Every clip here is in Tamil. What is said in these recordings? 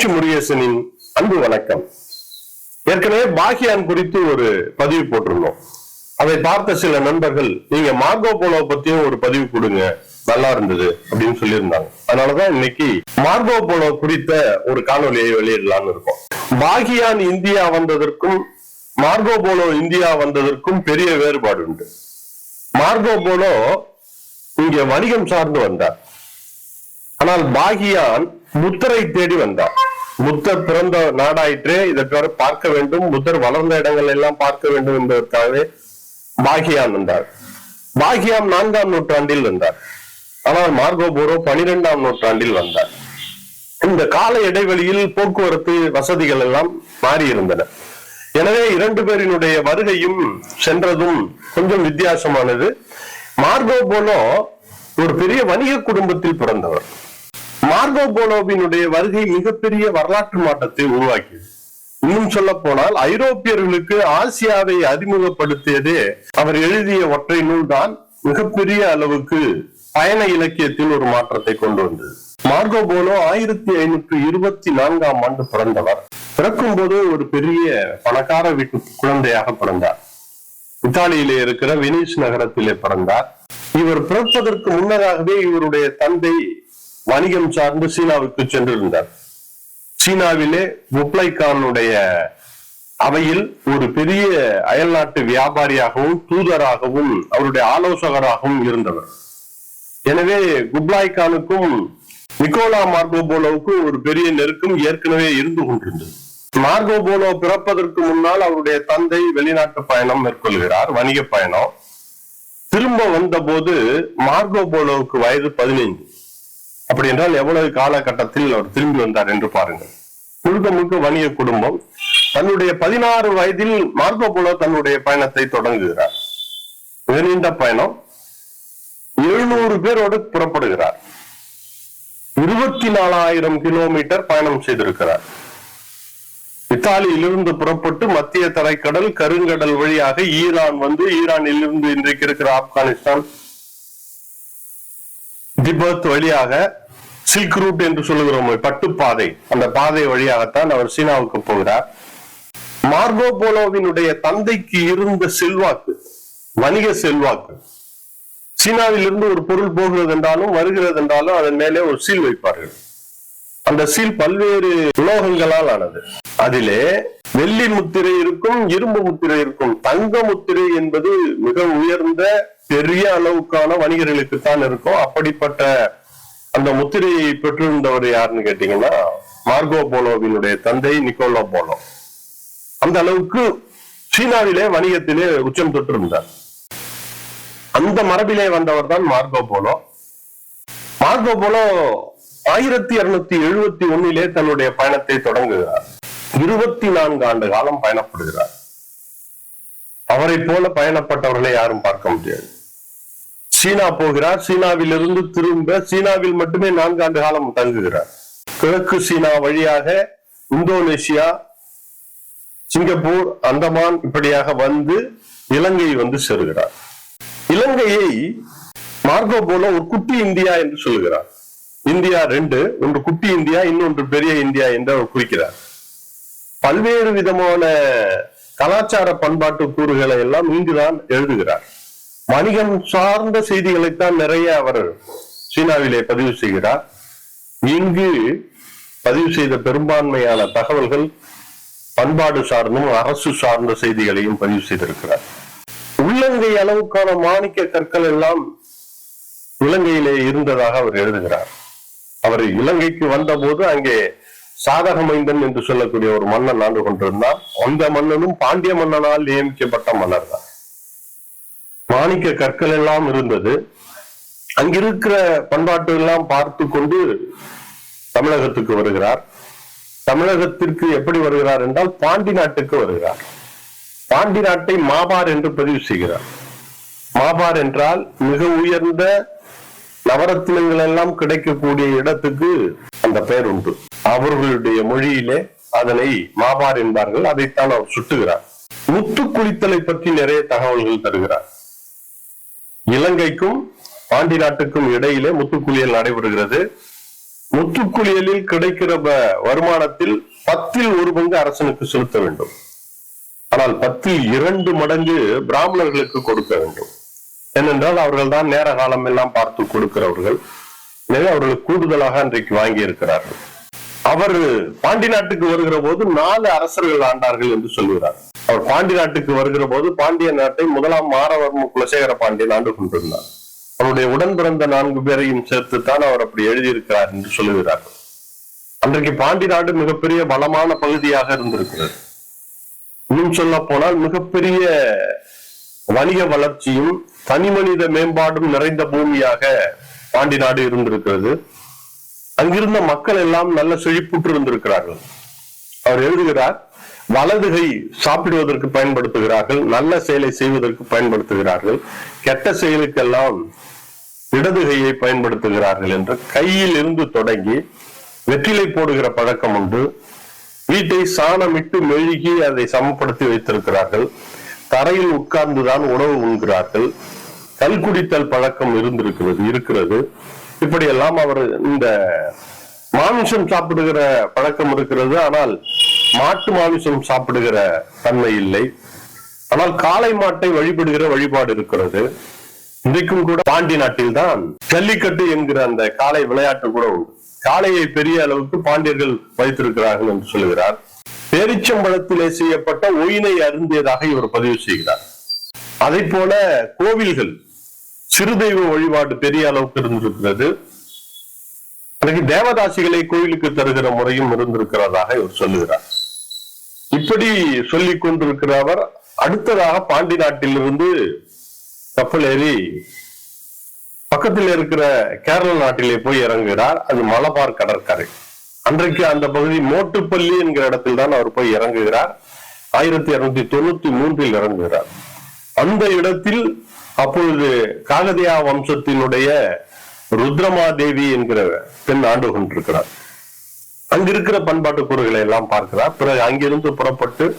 பேச்சு முருகேசனின் அன்பு வணக்கம். ஏற்கனவே பாகியான் குறித்து ஒரு பதிவு போட்டிருந்தோம். அதை பார்த்த சில நண்பர்கள் நீங்க மார்கோ போலோ பத்தியும் ஒரு பதிவு கொடுங்க நல்லா இருந்தது அப்படின்னு சொல்லியிருந்தாங்க. அதனாலதான் இன்னைக்கு மார்கோ போலோ குறித்த ஒரு காணொலியை வெளியிடலாம்னு இருக்கோம். பாகியான் இந்தியா வந்ததற்கும் மார்கோ போலோ இந்தியா வந்ததற்கும் பெரிய வேறுபாடு உண்டு. மார்கோ போலோ இங்க வணிகம் சார்ந்து வந்தார். ஆனால் பாகியான் புத்தரை தேடி வந்தார். புத்தர் பிறந்த நாடாயிற்றே இதற்காக பார்க்க வேண்டும். புத்தர் வளர்ந்த இடங்கள் எல்லாம் பார்க்க வேண்டும் என்பதற்காகவே பாகியான் வந்தார் பாகியாம் நான்காம் நூற்றாண்டில் வந்தார். ஆனால் மார்கோ போரோ பனிரெண்டாம் நூற்றாண்டில் வந்தார். இந்த கால இடைவெளியில் போக்குவரத்து வசதிகள் எல்லாம் மாறி இருந்தன எனவே இரண்டு பேரினுடைய வருகையும் சென்றதும் கொஞ்சம் வித்தியாசமானது. மார்கோ போலோ ஒரு பெரிய வணிக குடும்பத்தில் பிறந்தவர். மார்கோ போலோவினுடைய வருகை மிகப்பெரிய வரலாற்று மாற்றத்தை உருவாக்கியது. இன்னும் சொல்ல போனால் ஐரோப்பியர்களுக்கு ஆசியாவை அறிமுகப்படுத்தியதே அவர் எழுதிய ஒற்றை நூல் தான் மிகப்பெரிய அளவுக்கு பயண இலக்கியத்தில் ஒரு மாற்றத்தை கொண்டு வந்தது. மார்கோ போலோ ஆயிரத்தி ஐநூற்றி இருபத்தி நான்காம் ஆண்டு பிறந்தவர். பிறக்கும் போது ஒரு பெரிய பணக்கார வீட்டு குழந்தையாக பிறந்தார். இத்தாலியிலே இருக்கிற வெனிஸ் நகரத்திலே பிறந்தார். இவர் பிறப்பதற்கு முன்னதாகவே இவருடைய தந்தை வணிகம் சார்ந்து சீனாவுக்கு சென்றிருந்தார். சீனாவிலே புப்ளைகானுடைய அவையில் ஒரு பெரிய அயல்நாட்டு வியாபாரியாகவும் தூதராகவும் அவருடைய ஆலோசகராகவும் இருந்தவர். எனவே குப்லாய் கானுக்கும் நிக்கோலா மார்கோ போலோவுக்கும் ஒரு பெரிய நெருக்கம் ஏற்கனவே இருந்து கொண்டிருந்தது. மார்கோ போலோ பிறப்பதற்கு முன்னால் அவருடைய தந்தை வெளிநாட்டு பயணம் மேற்கொள்கிறார் வணிக பயணம். திரும்ப வந்தபோது மார்கோ போலோவுக்கு வயது பதினைந்து. அப்படி என்றால் எவ்வளவு காலகட்டத்தில் அவர் திரும்பி வந்தார் என்று பாருங்கள். முழுக்க முழுக்க வணிக குடும்பம் தன்னுடைய பதினாறு வயதில் மார்க்கோ போலோ தன்னுடைய பயணத்தை தொடங்குகிறார். நீண்ட பயணம். எழுநூறு பேரோடு புறப்படுகிறார். இருபத்தி நாலாயிரம் கிலோமீட்டர் பயணம் செய்திருக்கிறார். இத்தாலியிலிருந்து புறப்பட்டு மத்திய தரைக்கடல் கருங்கடல் வழியாக ஈரான் வந்து ஈரானில் இருந்து இன்றைக்கு இருக்கிற ஆப்கானிஸ்தான். திபத் வழியாக சில்க் ரூட் என்று சொல்லுகிறோம். பட்டுப்பாதை. அந்த பாதை வழியாகத்தான் அவர் சீனாவுக்கு போகிறார். மார்கோ போலோவினுடைய தந்தைக்கு இருந்த செல்வாக்கு வணிக செல்வாக்கு சீனாவில் இருந்து ஒரு பொருள் போகிறது என்றாலும் வருகிறது என்றாலும் அதன் மேலே ஒரு சீல் வைப்பார்கள். அந்த சீல் பல்வேறு உலோகங்களால் ஆனது. அதிலே வெள்ளி முத்திரை இருக்கும் இரும்பு முத்திரை இருக்கும். தங்க முத்திரை என்பது மிக உயர்ந்த பெரிய அளவுக்கான வணிகர்களுக்கு தான் இருக்கும். அப்படிப்பட்ட அந்த முத்திரை பெற்றிருந்தவர் யாருன்னு கேட்டீங்கன்னா மார்கோ போலோவினுடைய தந்தை நிக்கோலோ போலோ. அந்த அளவுக்கு சீனாவிலே வணிகத்திலே உச்சம் தொட்டிருந்தார் அந்த மரபிலே வந்தவர் தான் மார்கோ போலோ. மார்கோ போலோ ஆயிரத்தி இருநூத்தி எழுபத்தி ஒன்னிலே தன்னுடைய பயணத்தை தொடங்குகிறார். இருபத்தி நான்கு ஆண்டு காலம் பயணப்படுகிறார். அவரை போல பயணப்பட்டவர்களை யாரும் பார்க்க முடியாது. சீனா போகிறார். சீனாவிலிருந்து திரும்ப சீனாவில் மட்டுமே நான்கு ஆண்டு காலம் தங்குகிறார். கிழக்கு சீனா வழியாக இந்தோனேசியா சிங்கப்பூர் அந்தமான் இப்படியாக வந்து இலங்கை வந்து சேருகிறார். இலங்கையை மார்கோ போல ஒரு குட்டி இந்தியா என்று சொல்லுகிறார் இந்தியா ரெண்டு ஒன்று குட்டி இந்தியா இன்னொன்று பெரிய இந்தியா என்று அவர் குறிக்கிறார். பல்வேறு விதமான கலாச்சார பண்பாட்டு கூறுகளை எல்லாம் இங்குதான் எழுதுகிறார். வணிகம் சார்ந்த செய்திகளைத்தான் நிறைய அவர் சீனாவிலே பதிவு செய்கிறார். இங்கு பதிவு செய்த பெரும்பான்மையான தகவல்கள் பண்பாடு சார்ந்தும் அரசு சார்ந்த செய்திகளையும் பதிவு செய்திருக்கிறார். உள்ளங்கை அளவுக்கான மாணிக்க கற்கள் எல்லாம் இலங்கையிலே இருந்ததாக அவர் எழுதுகிறார். அவர் இலங்கைக்கு வந்தபோது அங்கே சாதகமைந்தன் என்று சொல்லக்கூடிய ஒரு மன்னன் ஆண்டு கொண்டிருந்தார் அந்த மன்னனும் பாண்டிய மன்னனால் நியமிக்கப்பட்ட மன்னர் தான் மாணிக்க கற்கள் எல்லாம் இருந்தது. அங்கிருக்கிற பண்பாட்டு எல்லாம் பார்த்து கொண்டு தமிழகத்துக்கு வருகிறார். தமிழகத்திற்கு எப்படி வருகிறார் என்றால் பாண்டி நாட்டுக்கு வருகிறார். பாண்டி நாட்டை மாபார் என்று பதிவு செய்கிறார். மாபார் என்றால் மிக உயர்ந்த நவரத்தினங்கள் எல்லாம் கிடைக்கக்கூடிய இடத்துக்கு அந்த பெயர் உண்டு. அவர்களுடைய மொழியிலே அதனை மாபார் என்பார்கள் அதைத்தான் அவர் சுட்டுகிறார். முத்து குளித்தலை பற்றி நிறைய தகவல்கள் தருகிறார். இலங்கைக்கும் பாண்டி நாட்டுக்கும் இடையிலே முத்துக்குளியல் நடைபெறுகிறது. முத்துக்குளியலில் கிடைக்கிற வருமானத்தில் பத்தில் ஒரு பங்கு அரசனுக்கு செலுத்த வேண்டும். ஆனால் பத்தில் இரண்டு மடங்கு பிராமணர்களுக்கு கொடுக்க வேண்டும். ஏனென்றால் அவர்கள் தான் நேர காலம் எல்லாம் பார்த்து கொடுக்கிறவர்கள். எனவே அவர்கள் கூடுதலாக அன்றைக்கு வாங்கி இருக்கிறார்கள் அவர் பாண்டி நாட்டுக்கு வருகிற போது நாலு அரசர்கள் ஆண்டார்கள் என்று சொல்கிறார். அவர் பாண்டி நாட்டுக்கு வருகிற போது பாண்டிய நாட்டை முதலாம் மாறவர்ம குலசேகர பாண்டியன் ஆண்டு கொண்டிருந்தார். அவருடைய உடன் பிறந்த நான்கு பேரையும் சேர்த்துத்தான் அவர் அப்படி எழுதியிருக்கிறார் என்று சொல்லுகிறார். அன்றைக்கு பாண்டி நாடு மிகப்பெரிய பலமான பகுதியாக இருந்திருக்கிறது. இன்னும் சொல்ல போனால் மிகப்பெரிய வணிக வளர்ச்சியும் தனி மனித மேம்பாடும் நிறைந்த பூமியாக பாண்டி நாடு இருந்திருக்கிறது. அங்கிருந்த மக்கள் எல்லாம் நல்ல செழிப்புற்று இருந்திருக்கிறார்கள். அவர் எழுதுகிறார் வலதுகை சாப்பிடுவதற்கு பயன்படுத்துகிறார்கள் நல்ல செயலை செய்வதற்கு பயன்படுத்துகிறார்கள் கெட்ட செயலுக்கெல்லாம் இடதுகையை பயன்படுத்துகிறார்கள் என்று கையில் இருந்து தொடங்கி வெற்றிலை போடுகிற பழக்கம் உண்டு. வீட்டை சாணமிட்டு மெழுகி அதை சமப்படுத்தி வைத்திருக்கிறார்கள். தரையில் உட்கார்ந்துதான் உணவு உண்கிறார்கள். கல் குடித்தல் பழக்கம் இருந்திருக்கிறது இருக்கிறது. இப்படியெல்லாம் அவர் இந்த மாமிசம் சாப்பிடுகிற பழக்கம் இருக்கிறது ஆனால் மாட்டு மாமிசம் சாப்பிடுகிற தன்மை இல்லை. ஆனால் காளை மாட்டை வழிபடுகிற வழிபாடு இருக்கிறது. இன்றைக்கும் கூட பாண்டி நாட்டில் தான் ஜல்லிக்கட்டு என்கிற அந்த காளை விளையாட்டு கூட உண்டு. காளையை பெரிய அளவுக்கு பாண்டியர்கள் வைத்திருக்கிறார்கள் என்று சொல்கிறார். பேரிச்சம்பழத்திலே செய்யப்பட்ட ஒயினை அருந்தியதாக இவர் பதிவு செய்கிறார். அதை போல கோவில்கள் சிறு தெய்வ வழிபாடு பெரிய அளவுக்கு இருந்திருக்கிறது. பிறகு தேவதாசிகளை கோயிலுக்கு தருகிற முறையும் இருந்திருக்கிறதாக இவர் சொல்லுகிறார். இப்படி சொல்லி கொண்டிருக்கிற அவர் அடுத்ததாக பாண்டி நாட்டிலிருந்து கப்பல் ஏறி பக்கத்தில் இருக்கிற கேரள நாட்டிலே போய் இறங்குகிறார். அது மலபார் கடற்கரை. அன்றைக்கு அந்த பகுதி மோட்டுப்பள்ளி என்கிற இடத்தில் தான் அவர் போய் இறங்குகிறார். ஆயிரத்தி இருநூத்தி தொண்ணூத்தி மூன்றில் இறங்குகிறார். அந்த இடத்தில் அப்பொழுது காகதியா வம்சத்தினுடைய ருத்ரமாதேவி என்கிற பெண் ஆண்டு கொண்டிருக்கிறார். அங்கிருக்கிற பண்பாட்டு கூறுகளை எல்லாம் பார்க்கிறார். பிறகு அங்கிருந்து புறப்பட்டு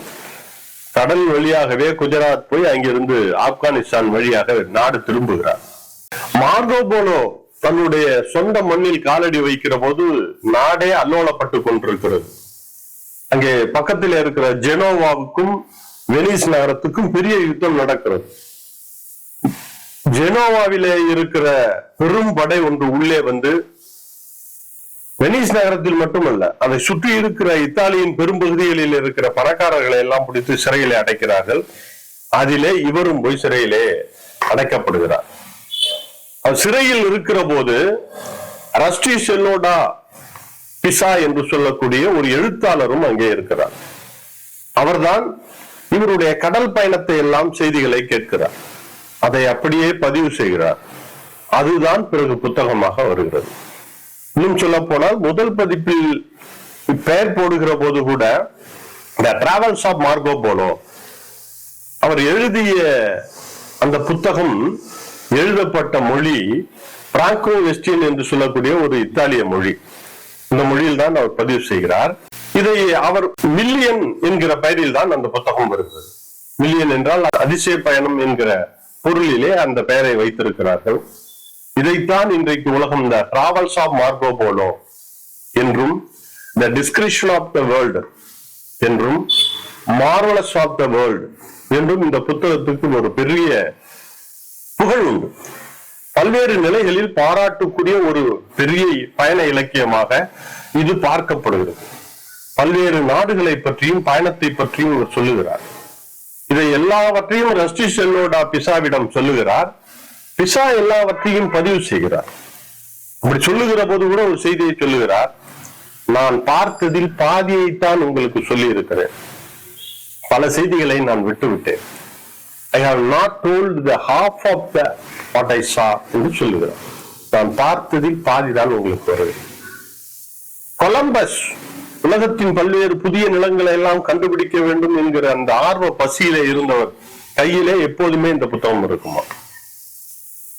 கடல் வழியாகவே குஜராத் போய் அங்கிருந்து ஆப்கானிஸ்தான் வழியாக நாடு திரும்புகிறார். மார்கோபோலோ தன்னுடைய சொந்த மண்ணில் காலடி வைக்கிற போது நாடே அல்லோலப்பட்டு கொண்டிருக்கிறது. அங்கே பக்கத்தில் இருக்கிற ஜெனோவாவுக்கும் வெனிஸ் நகரத்துக்கும் பெரிய யுத்தம் நடக்கிறது. ஜெனோவாவிலே இருக்கிற பெரும் படை ஒன்று உள்ளே வந்து வெனிஸ் நகரத்தில் மட்டுமல்ல அதை சுற்றி இருக்கிற இத்தாலியின் பெரும்பகுதிகளில் இருக்கிற பணக்காரர்களை எல்லாம் பிடித்து சிறையிலே அடைக்கிறார்கள். அதிலே இவரும் போய் சிறையிலே அடைக்கப்படுகிறார். சிறையில் இருக்கிற போது ரஸ்டி செல்லோடா பிசா என்று சொல்லக்கூடிய ஒரு எழுத்தாளரும் அங்கே இருக்கிறார். அவர்தான் இவருடைய கடல் பயணத்தை எல்லாம் செய்திகளை கேட்கிறார். அதை அப்படியே பதிவு செய்கிறார். அதுதான் பிறகு புத்தகமாக வருகிறது. இன்னும் சொல்ல போனால் முதல் பதிப்பில் பெயர் போடுகிற போது கூட இந்த டிராவல்ஸ் ஆஃப் மார்கோ போலோ அவர் எழுதிய அந்த புத்தகம் எழுதப்பட்ட மொழி பிராங்கோ வெஸ்டின் என்று சொல்லக்கூடிய ஒரு இத்தாலிய மொழி. இந்த மொழியில் தான் அவர் பதிவு செய்கிறார். இதை அவர் மில்லியன் என்கிற பெயரில் தான் அந்த புத்தகம் வருகிறது. மில்லியன் என்றால் அதிசய பயணம் என்கிற பொருளிலே அந்த பெயரை வைத்திருக்கிறார்கள். இதைத்தான் இன்றைக்கு உலகம் இந்த டிராவல்ஸ் ஆஃப் மார்கோ போலோ என்றும் the description of the world என்றும் மார்வலஸ் ஆஃப் த வேர்ல்டு என்றும் இந்த புத்தகத்துக்கு ஒரு பெரிய புகழ் உண்டு. பல்வேறு நிலைகளில் பாராட்டுக்குரிய ஒரு பெரிய பயண இலக்கியமாக இது பார்க்கப்படுகிறது. பல்வேறு நாடுகளை பற்றியும் பயணத்தை பற்றியும் இவர் சொல்லுகிறார். இதை எல்லாவற்றையும் ரஷ்டி செல்லோடா பிசாவிடம் சொல்லுகிறார். பிசா எல்லாவற்றையும் பதிவு செய்கிறார். அப்படி சொல்லுகிற போது கூட ஒரு செய்தியை சொல்லுகிறார். நான் பார்த்ததில் பாதியைத்தான் உங்களுக்கு சொல்லி இருக்கிறேன் பல செய்திகளை நான் விட்டுவிட்டேன். I have not told the half of the what I saw என்று சொல்லுகிறார். நான் பார்த்ததில் பாதிதான் உங்களுக்கு வருகிறேன் கொலம்பஸ் உலகத்தின் பல்வேறு புதிய நிலங்களை எல்லாம் கண்டுபிடிக்க வேண்டும் என்கிற அந்த ஆர்வ பசியில இருந்தவர் கையிலே எப்போதுமே இந்த புத்தகம் இருக்குமா?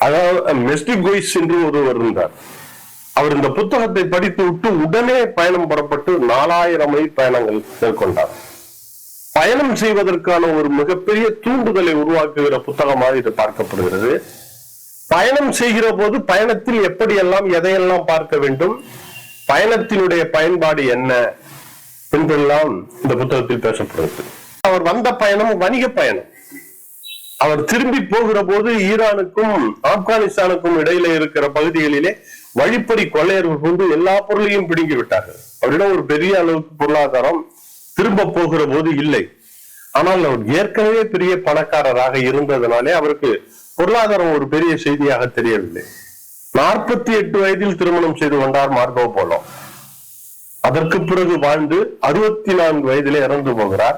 அதாவது மெஸ்டிகோய்ஸ் என்று ஒருவர் இருந்தார். அவர் இந்த புத்தகத்தை படித்து விட்டு உடனே பயணம் புறப்பட்டு நாலாயிரம் மைல் பயணங்கள் மேற்கொண்டார். பயணம் செய்வதற்கான ஒரு மிகப்பெரிய தூண்டுதலை உருவாக்குகிற புத்தகமாக இது பார்க்கப்படுகிறது. பயணம் செய்கிற போது பயணத்தில் எப்படியெல்லாம் எதையெல்லாம் பார்க்க வேண்டும்? பயணத்தினுடைய பயன்பாடு என்ன என்றெல்லாம் இந்த புத்தகத்தில் பேசப்படுகிறது. அவர் வந்த பயணம் வணிக பயணம். அவர் திரும்பி போகிற போது ஈரானுக்கும் ஆப்கானிஸ்தானுக்கும் இடையில இருக்கிற பகுதிகளிலே வழிப்பறி கொள்ளையர்கள் கொண்டு எல்லா பொருளையும் பிடுங்கி விட்டார்கள். அவரிடம் ஒரு பெரிய அளவுக்கு பொருளாதாரம் திரும்ப போகிற போது இல்லை. ஆனால் அவர் ஏற்கனவே பெரிய பணக்காரராக இருந்ததனாலே அவருக்கு பொருளாதாரம் ஒரு பெரிய செய்தியாக தெரியவில்லை. நாற்பத்தி எட்டு வயதில் திருமணம் செய்து கொண்டார் மார்கோ போலோ. அதற்கு பிறகு வாழ்ந்து அறுபத்தி நான்கு வயதிலே இறந்து போகிறார்.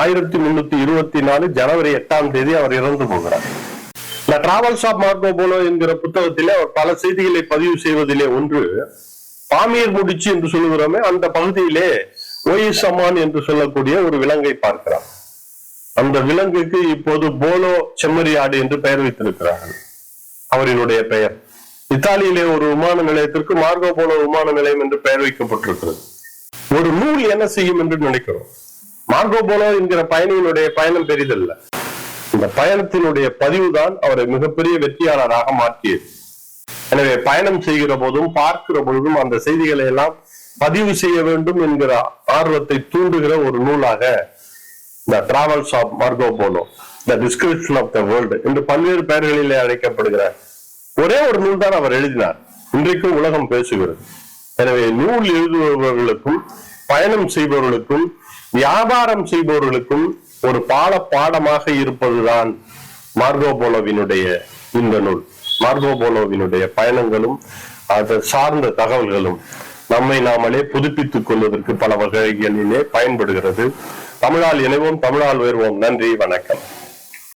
ஆயிரத்தி முன்னூத்தி இருபத்தி நாலு ஜனவரி எட்டாம் தேதி அவர் இறந்து போகிறார். இந்த டிராவல்ஸ் ஆஃப் மார்கோ போலோ என்கிற புத்தகத்திலே அவர் பல செய்திகளை பதிவு செய்வதிலே ஒன்று பாமியர் முடிச்சு என்று சொல்லுகிறோமே அந்த பகுதியிலே ஒயிஸ் சமான் என்று சொல்லக்கூடிய ஒரு விலங்கை பார்க்கிறார். அந்த விலங்குக்கு இப்போது போலோ செம்மறியாடு என்று பெயர் வைத்திருக்கிறார்கள். அவரினுடைய பெயர் இத்தாலியிலே ஒரு விமான நிலையத்திற்கு மார்கோ போலோ விமான நிலையம் என்று பெயர் வைக்கப்பட்டிருக்கிறது. ஒரு நூல் என்ன செய்யும் என்று நினைக்கிறோம்? மார்கோ போலோ என்கிற பயணியினுடைய பயணம் பெரிதல்ல. இந்த பயணத்தினுடைய பதிவு தான் அவரை மிகப்பெரிய வெற்றியாளராக மாற்றியது. எனவே பயணம் செய்கிற போதும் பார்க்கிற பொழுதும் அந்த செய்திகளை எல்லாம் பதிவு செய்ய வேண்டும் என்கிற ஆர்வத்தை தூண்டுகிற ஒரு நூலாக the travels of Marco Polo the description of the world என்று பல்வேறு பெயர்களிலே அழைக்கப்படுகிற ஒரே ஒரு நூல் தான் அவர் எழுதினார். இன்றைக்கும் உலகம் பேசுகிறது. எனவே நூல் எழுதுபவர்களுக்கும் பயணம் செய்பவர்களுக்கும் வியாபாரம் செய்பவர்களுக்கும் ஒரு பால பாடமாக இருப்பதுதான் மார்கோபோலோவினுடைய இந்த நூல். மார்கோபோலோவினுடைய பயணங்களும் அதை சார்ந்த தகவல்களும் நம்மை நாமளே புதுப்பித்துக் கொள்வதற்கு பல வகைகளிலே பயன்படுகிறது. தமிழால் இணைவோம் தமிழால் உயர்வோம் நன்றி வணக்கம்.